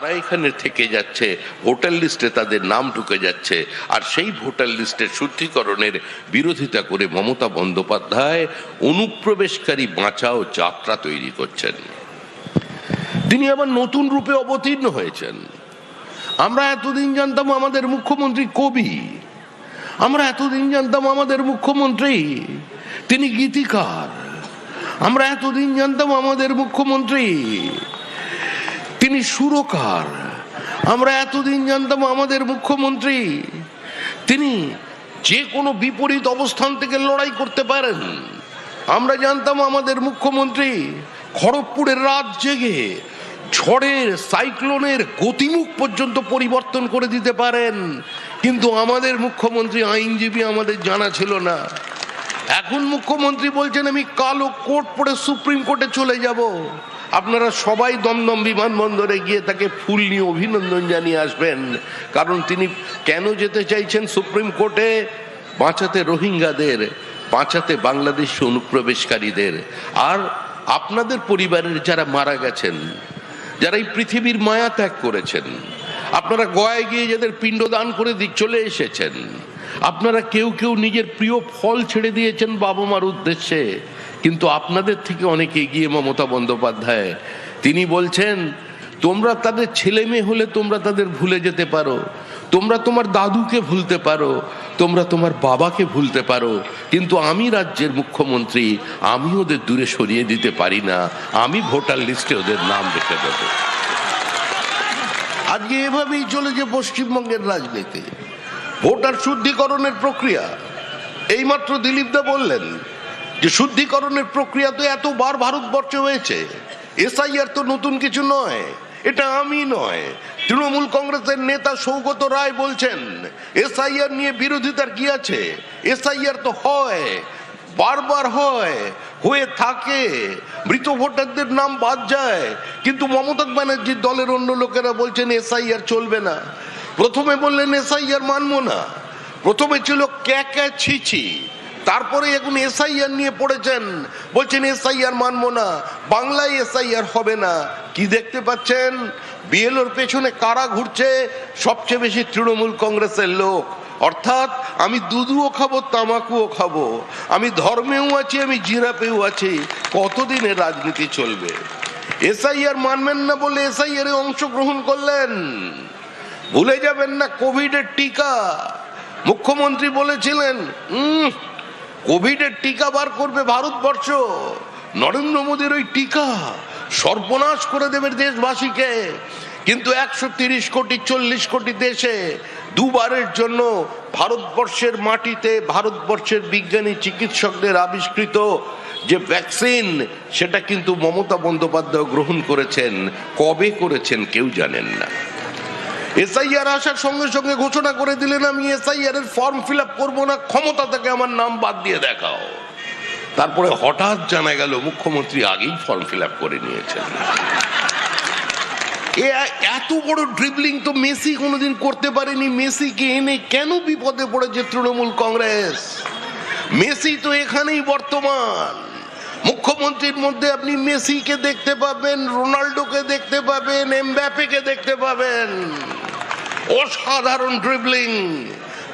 তারা এখানে থেকে যাচ্ছে, ভোটার লিস্টে তাদের নাম ঢুকে যাচ্ছে। আর সেই ভোটার লিস্টের শুদ্ধিকরণের বিরোধিতা করে মমতা বন্দ্যোপাধ্যায় অনুপ্রবেশকারী বাঁচাও যাত্রা তৈরি করছেন। তিনি আবার নতুন রূপে অবতীর্ণ হয়েছেন। আমরা এতদিন জানতাম আমাদের মুখ্যমন্ত্রী কবি। আমরা এতদিন জানতাম আমাদের মুখ্যমন্ত্রী। তিনি গীতিকার। আমরা এতদিন জানতাম আমাদের মুখ্যমন্ত্রী। তিনি সুরকার। আমরা এতদিন জানতাম আমাদের মুখ্যমন্ত্রী, তিনি যে কোনো বিপরীত অবস্থান থেকে লড়াই করতে পারেন। আমরা জানতাম আমাদের মুখ্যমন্ত্রী খড়গপুরের রাত জেগে ঝড়ের, সাইক্লোনের গতিমুখ পর্যন্ত পরিবর্তন করে দিতে পারেন। কিন্তু আমাদের মুখ্যমন্ত্রী, আইনজীবী আমাদের জানা ছিল না। এখন মুখ্যমন্ত্রী বলছেন, আমি কালো কোট পরে সুপ্রিম কোর্টে চলে যাব। আপনারা সবাই দমদম বিমানবন্দরে গিয়ে তাকে ফুল নিয়ে অভিনন্দন জানিয়ে আসবেন। কারণ তিনি কেন যেতে চাইছেন সুপ্রিম কোর্টে? বাঁচাতে রোহিঙ্গাদের, বাঁচাতে বাংলাদেশি অনুপ্রবেশকারীদের। আর আপনাদের পরিবারের যারা মারা গেছেন, যারা এই পৃথিবীর মায়া ত্যাগ করেছেন, আপনারা গয়ায় গিয়ে যাদের পিণ্ডদান করে দি, চলে এসেছেন, আপনারা কেউ কেউ নিজের প্রিয় ফল ছেড়ে দিয়েছেন বাবা মার উদ্দেশ্যে। কিন্তু আপনাদের থেকে অনেক এগিয়ে মমতা বন্দ্যোপাধ্যায়। তিনি বলছেন, তোমরা তাদের ছেলে মেয়ে হলে তোমরা তাদের ভুলে যেতে পারো। তোমরা তোমার দাদুকে ভুলতে পারো। তোমরা তোমার বাবাকে ভুলতে পারো। কিন্তু আমি রাজ্যের মুখ্যমন্ত্রী, আমি ওদের দূরে সরিয়ে দিতে পারি না। আমি ভোটার লিস্টে ওদের নাম রেখে দেবো। আজকে এভাবেই চলেছে পশ্চিমবঙ্গের রাজনীতি। ভোটার শুদ্ধিকরণের প্রক্রিয়া। এইমাত্র দিলীপ দা বললেন যে শুদ্ধিকরণের প্রক্রিয়া তো এতবার ভারতবর্ষে হয়েছে। এসআইআর তো নতুন কিছু নয়, এটা আমি নয়। তৃণমূল কংগ্রেসের নেতা সৌগত রায় বলছেন, এসআইআর নিয়ে বিরোধিতার কি আছে? এসআইআর তো হয়, বারবার হয়, হয়ে থাকে। মৃত ভোটারদের নাম বাদ যায়। কিন্তু মমতা ব্যানার্জির দলের অন্য লোকেরা বলছেন, এসআইআর চলবে না। প্রথমে বললেন, এসআইআর মানবো না। প্রথমে ছিল ক্যা ক্যা ছিছি। তারপরে এখন এসআইআর নিয়ে পড়েছেন। বলছেন এসআইআর মানবো না। বাংলায় এসআইআর হবে না। কি দেখতে পাচ্ছেন? বিএলওর পেছনে কারা ঘুরছে? সবচেয়ে বেশি তৃণমূল কংগ্রেসের লোক। অর্থাৎ আমি দুধুও খাব তামাকুও খাব। আমি ধর্মেও আছি আমি জিরাপেও আছি। কতদিনের রাজনীতি চলবে? এসআইআর মানবেন না বলে এসআইআর এ অংশগ্রহণ করলেন? ভুলে যাবেন না কোভিডের টিকা। মুখ্যমন্ত্রী বলেছিলেন "উম, কোভিডের টিকা বার করবে ভারতবর্ষ। নরেন্দ্র মোদীর ওই টিকা সর্বনাশ করে দেবে দেশবাসীকে। কিন্তু একশো তিরিশ কোটি, চল্লিশ কোটি দেশে দুবারের জন্য ভারতবর্ষের মাটিতে ভারতবর্ষের বিজ্ঞানী চিকিৎসকদের আবিষ্কৃত যে ভ্যাকসিন, সেটা কিন্তু মমতা বন্দ্যোপাধ্যায় গ্রহণ করেছেন। কবে করেছেন কেউ জানেন না। এসআইআর আসার সঙ্গে সঙ্গে ঘোষণা করে দিলেন, আমি এসআইআর এর ফর্ম ফিল আপ করব না, ক্ষমতা থেকে আমার নাম বাদ দিয়ে দেখাও। তারপরে হঠাৎ জানা গেল, মুখ্যমন্ত্রী আগেই ফর্ম ফিল আপ করে নিয়েছেন। এত বড় ড্রিবলিং তো মেসি কোনোদিন করতে পারেনি। মেসিকে এনে কেন বিপদে পড়েছে তৃণমূল কংগ্রেস? মেসি তো এখানেই বর্তমান। মুখ্যমন্ত্রীর মধ্যে আপনি মেসিকে দেখতে পাবেন, রোনাল্ডোকে দেখতে পাবেন এমব্যাপেকে দেখতে পাবেন। অসাধারণ ড্রিবলিং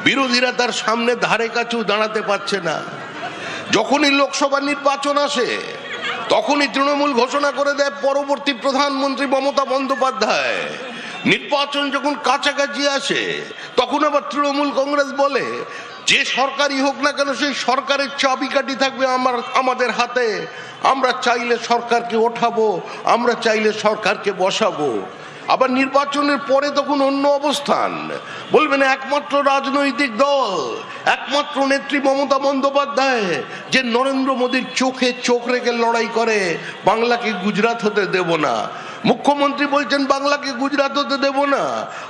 বিরোধীরা তার সামনে ধারে কাছেও দাঁড়াতে পারছে না। যখনই লোকসভা নির্বাচন আসে, তখনই তৃণমূল ঘোষণা করে দেয় পরবর্তী প্রধানমন্ত্রী মমতা বন্দ্যোপাধ্যায়। নির্বাচন যখন কাছাকাছি আসে, তখন আবার তৃণমূল কংগ্রেস বলে যে সরকারই হোক না কেন, সেই সরকারের চাবিকাঠি থাকবে আমার, আমাদের হাতে। আমরা চাইলে সরকারকে ওঠাবো, আমরা চাইলে সরকারকে বসাবো। আবার নির্বাচনের পরে তখন অন্য অবস্থান। বলবেন একমাত্র রাজনৈতিক দল, একমাত্র নেত্রী মমতা বন্দ্যোপাধ্যায়, যে নরেন্দ্র মোদীর চোখে চোখ রেখে লড়াই করে, বাংলাকে গুজরাট হতে দেব না। মুখ্যমন্ত্রী বলছেন, বাংলাকে গুজরাট হতে দেব না।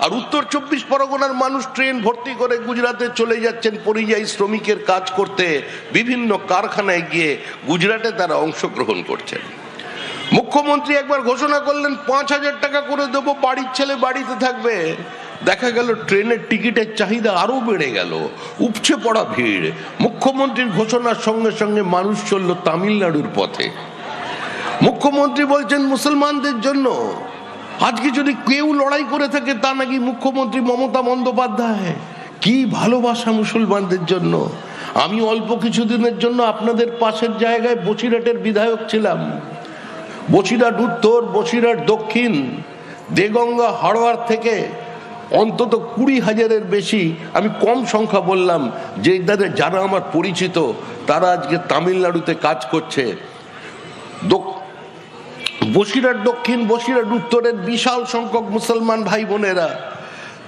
আর উত্তর চব্বিশ পরগনার মানুষ ট্রেন ভর্তি করে গুজরাটে চলে যাচ্ছেন পরিযায়ী শ্রমিকের কাজ করতে। বিভিন্ন কারখানায় গিয়ে গুজরাটে তারা অংশগ্রহণ করছেন। মুখ্যমন্ত্রী একবার ঘোষণা করলেন, পাঁচ হাজার টাকা করে দেবো, বাড়ির ছেলে বাড়িতে থাকবে। দেখা গেল, ট্রেনের টিকিটের চাহিদা আরও বেড়ে গেল উপচে পড়া ভিড়। মুখ্যমন্ত্রীর ঘোষণার সঙ্গে সঙ্গে মানুষ চলল তামিলনাড়ুর পথে। মুখ্যমন্ত্রী বলছেন মুসলমানদের জন্য। আজকে যদি কেউ লড়াই করে থাকে, তা নাকি মুখ্যমন্ত্রী মমতা বন্দ্যোপাধ্যায়? কি ভালোবাসা মুসলমানদের জন্য। আমি অল্প কিছুদিনের জন্য আপনাদের পাশের জায়গায় বসিরহাটের বিধায়ক ছিলাম। বসিরহাট উত্তর, বসিরহাট দক্ষিণ, দেগঙ্গা, হাড়োয়ার থেকে অন্তত কুড়ি হাজারের বেশি আমি কম সংখ্যা বললাম। যে যারা আমার পরিচিত, তারা আজকে তামিলনাড়ুতে কাজ করছে। বসিরহাট দক্ষিণ বসিরহাট উত্তরের বিশাল সংখ্যক মুসলমান ভাই বোনেরা,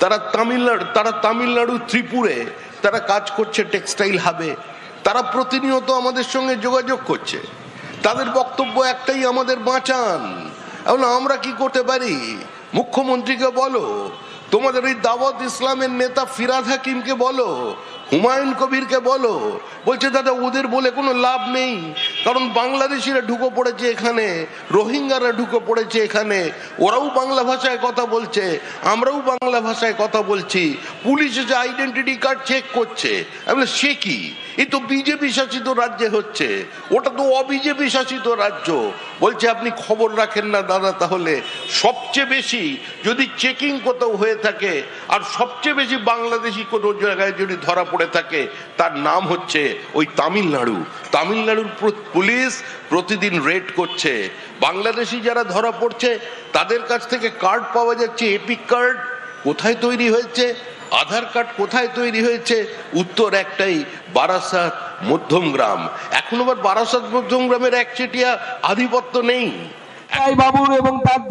তারা তামিলনাড়ু তারা তামিলনাড়ু ত্রিপুরে, তারা কাজ করছে টেক্সটাইল হাবে, তারা প্রতিনিয়ত আমাদের সঙ্গে যোগাযোগ করছে। তাদের বক্তব্য একটাই, আমাদের বাঁচান। এখন আমরা কি করতে পারি? মুখ্যমন্ত্রীকে বলো। তোমাদের ওই দাওয়াত ইসলামের নেতা ফিরাদ হাকিমকে বলো। হুমায়ুন কবিরকে বলো। বলছে, দাদা, ওদের বলে কোনো লাভ নেই। কারণ বাংলাদেশিরা ঢুকে পড়েছে এখানে, রোহিঙ্গারা ঢুকে পড়েছে এখানে, ওরাও বাংলা ভাষায় কথা বলছে, আমরাও বাংলা ভাষায় কথা বলছি, পুলিশ এসে আইডেন্টিটি কার্ড চেক করছে। আমি সে কি? এই তো বিজেপি শাসিত রাজ্যে হচ্ছে। ওটা তো অবিজেপি শাসিত রাজ্য। বলছে, আপনি খবর রাখেন না দাদা, তাহলে সবচেয়ে বেশি যদি চেকিং কোথাও হয়ে থাকে, আর সবচেয়ে বেশি বাংলাদেশি কোনো জায়গায় যদি ধরা পড়ে থাকে, তার নাম হচ্ছে ওই তামিলনাড়ু। তামিলনাড়ুর পুলিশ প্রতিদিন রেড করছে। বাংলাদেশি যারা ধরা পড়ছে, তাদের কাছ থেকে কার্ড পাওয়া যাচ্ছে এপিক কার্ড কোথায় তৈরি হয়েছে, আধার কার্ড কোথায় তৈরি হয়েছে? উত্তর একটাই, বারাসাত মধ্যমগ্রাম। এখন আবার বারাসাত মধ্যমগ্রামের একচেটিয়া আধিপত্য নেই। বাবুর এবং তার